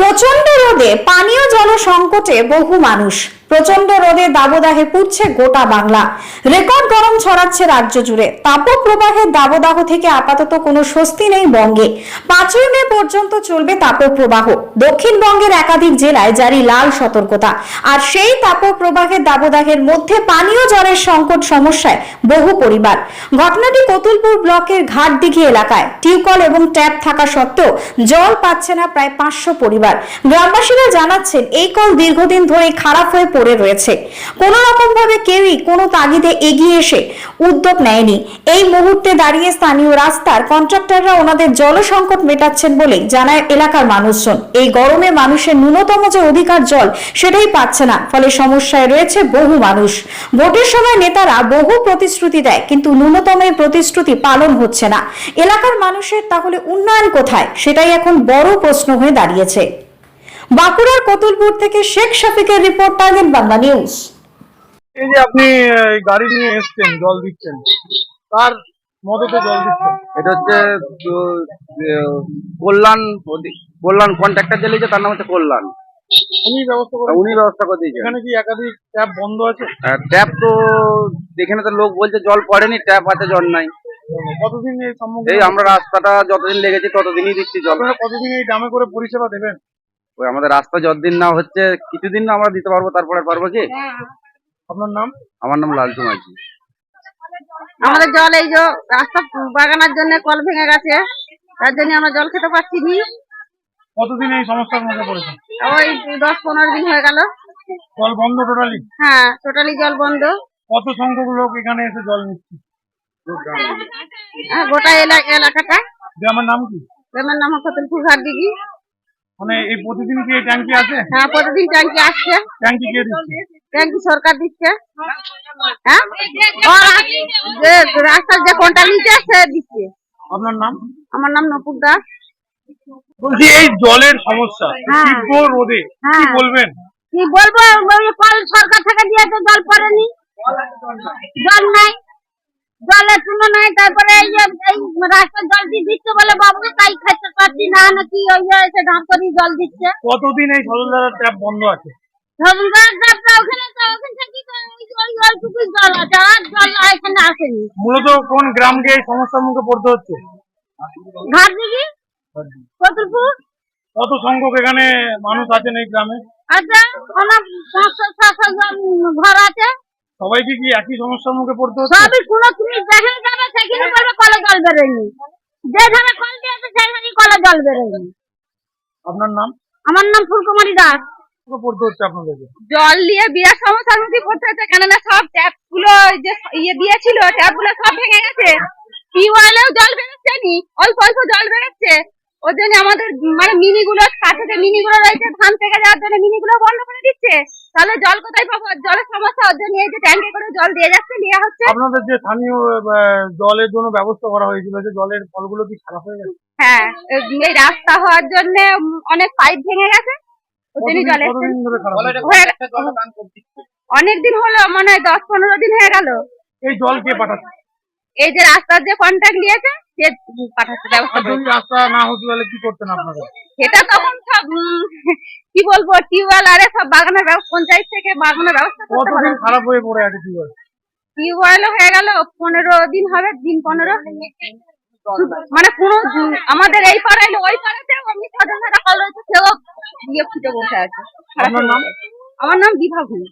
প্রচণ্ড রোদে পানীয় জল সংকটে বহু মানুষ। প্রচণ্ড রোদে দাবদাহে পুড়ছে গোটা বাংলা। রেকর্ড গরম ছড়াচ্ছে রাজ্য জুড়ে। তাপপ্রবাহের দাবদাহ থেকে আপাতত কোনো স্বস্তি নেই বঙ্গে। পাঁচই মে পর্যন্ত চলবে তাপপ্রবাহ। দক্ষিণবঙ্গের একাধিক জেলায় জারি লাল সতর্কতা। আর সেই তাপপ্রবাহের দাবদাহের মধ্যে পানীয় জলের সংকট সমস্যায় বহু পরিবার। ঘটনাটি কতুলপুর ব্লকের ঘাটদিঘি এলাকায়। টিউকল এবং ট্যাপ থাকা সত্ত্বেও জল পাচ্ছে না প্রায় পাঁচশো পরিবার। গ্রামবাসীরা জানাচ্ছেন, এই কল দীর্ঘদিন ধরে খারাপ হয়ে পড়ে রয়েছে। কোনো রকম ভাবে কেউই কোনো তাগিদে এগিয়ে এসে উদ্যোগ নেয়নি। এই মুহূর্তে দাঁড়িয়ে স্থানীয় রাস্তার কন্ট্রাক্টররা ওনাদের জল সংকট মেটাচ্ছেন বলে জানায় এলাকার মানুষজন। এই গরমে মানুষের ন্যূনতম যে অধিকার জল, সেটাই পাচ্ছে না। ফলে সমস্যায় রয়েছে বহু মানুষ। ভোটের সময় নেতারা বহু প্রতিশ্রুতি দেয়, কিন্তু ন্যূনতম এই প্রতিশ্রুতি পালন হচ্ছে না। এলাকার মানুষের তাহলে উন্নয়ন কোথায়? সেটাই এখন বড় প্রশ্ন হয়ে দাঁড়িয়েছে। বাঁকুড়ার কতুলপুর থেকে শেখ শফিকের রিপোর্ট টার্গেট বাংলা নিউজ। এই যে আপনি গাড়ি নিয়ে এসছেন জল দিচ্ছেন। তার মদতে জল দিচ্ছেন? এটা হচ্ছে কল্যাণ কল্যাণ কন্ট্রাক্টর যে তার নাম হচ্ছে কল্যাণ। উনি ব্যবস্থা করে উনি ব্যবস্থা করে দিয়েছেন এখানে কি একাধিক ট্যাপ বন্ধ আছে? ট্যাপ তো এখানে তো লোক বলছে জল পড়েনি ট্যাপ আছে জল নাই। কতদিন এই আমরা রাস্তাটা যতদিন লেগেছে ততদিনই দিচ্ছি জল। কতদিন এই দামে করে পরিষেবা দেবেন? ওই আমাদের রাস্তা যতদিন না হচ্ছে কিছুদিন না আমরা দিতে পারব তারপরে পারব কি? আপনার নাম? আমার নাম লালটু মাঝি। আমাদের জল এই যে রাস্তা বাগানোর জন্য কল ভেঙে গেছে তার জন্য আমরা জল খেতে পারছি নি। কতদিন এই সমস্যার মধ্যে পড়েছেন? ওই দশ পনেরো দিন হয়ে গেল। জল বন্ধ টোটালি হ্যাঁ টোটালি জল বন্ধ। কত সংখ্যক লোক এখানে এসে জল নিচ্ছে? হ্যাঁ, গোটা এলাকা এলাকাটা। গ্রামের নাম কি? গ্রামের নাম ফতুলপুর ঘাট দিঘি। মানে এই প্রতিদিন কি এই ট্যাঙ্কি আছে? হ্যাঁ প্রতিদিন ট্যাঙ্কি আসছে। ট্যাঙ্কি কে দিচ্ছে? ট্যাঙ্কি সরকার দিচ্ছে। হ্যাঁ? যে রাস্তার যে কোনটা নিচে সে দিচ্ছে। আপনার নাম? আমার নাম নপুর দাস। বলছি এই জলের সমস্যা হ্যাঁ। তীব্র রোদে কি হ্যাঁ। বলবেন? কি বলব ওই কল সরকার থেকে দিয়েছে জল পড়েনি। জল নাই। জলের শুনো নাই তারপরে এই রাস্তার জল দিয়ে দিচ্ছে বলে বাবু তাই খাইতে পারছি না নাকি ওই এসে করে জল দিচ্ছে? কতদিন এই সজলদার ট্যাপ বন্ধ আছে? রবীন্দ্রনাথ ডাক্তার ওখানে তো ওখান থেকে ওই ওই জল আছে আর জল এখানে আসেনি। মূলত কোন গ্রামকে এই সমস্যার মুখে পড়তে হচ্ছে? ঘাট দিঘি কতুলপুর? কত সংখ্যক এখানে মানুষ আছেন এই গ্রামে? আচ্ছা আমার পাঁচশো ছশো ঘর আছে। সবাইকে কি একই সমস্যার মুখে পড়তে হচ্ছে? সবই কোনো তুমি যেখানে যাবে সেখানে কলে জল বেরোয়নি। যেখানে কল দিয়েছে কলে জল বেরোয়নি। আপনার নাম? আমার নাম ফুলকুমারী দাস। পড়তে হচ্ছে আপনাদেরকে? জল নিয়ে বিরাট সমস্যার মুখে পড়তে হচ্ছে কেননা সব ট্যাপগুলো যে ইয়ে দিয়েছিল ট্যাপগুলো সব ভেঙে গেছে। টিউবওয়েলেও জল বেরোচ্ছে নি? অল্প অল্প ওর জন্য আমাদের মানে মিনি গুলো কাছে যে মিনি গুলো রয়েছে ধান থেকে যাওয়ার জন্য মিনি গুলো বন্ধ করে দিচ্ছে। তাহলে জল কোথায় পাবো? জলের সমস্যা ওর জন্য এই যে ট্যাঙ্কে করে জল দিয়ে যাচ্ছে নেওয়া হচ্ছে আপনাদের যে স্থানীয় জলের জন্য ব্যবস্থা করা হয়েছিল যে জলের ফলগুলো কি খারাপ হয়ে গেছে? হ্যাঁ এই রাস্তা হওয়ার জন্য অনেক পাইপ ভেঙে গেছে। ওর জন্য কতদিন- জল এসছে। কতদিন ধরে খারাপ হয়েছে? অনেক দিন হলো মনে হয় দশ পনেরো দিন হয়ে গেল। এই জল কে পাঠাচ্ছে? এই যে রাস্তার যে কন্ট্রাক্ট নিয়েছে সে পাঠাচ্ছে ব্যবস্থা করেছে। রাস্তা না হতো তাহলে কি করতেন আপনারা? সেটা তখন সব কি বলব টিউবওয়েল আরে সব বাগানের ব্যবস্থা পঞ্চায়েত থেকে বাগানের ব্যবস্থা কতদিন খারাপ হয়ে পড়ে আছে টিউবওয়েল? টিউবওয়েল হয়ে গেল পনেরো দিন হবে দিন পনেরো। মানে কোনো আমাদের এই পাড়ায় ওই পাড়াতে অমনি ছজন কল রয়েছে সেও গিয়ে ফুটে বসে আছে? আমার নাম বিভা ভূমি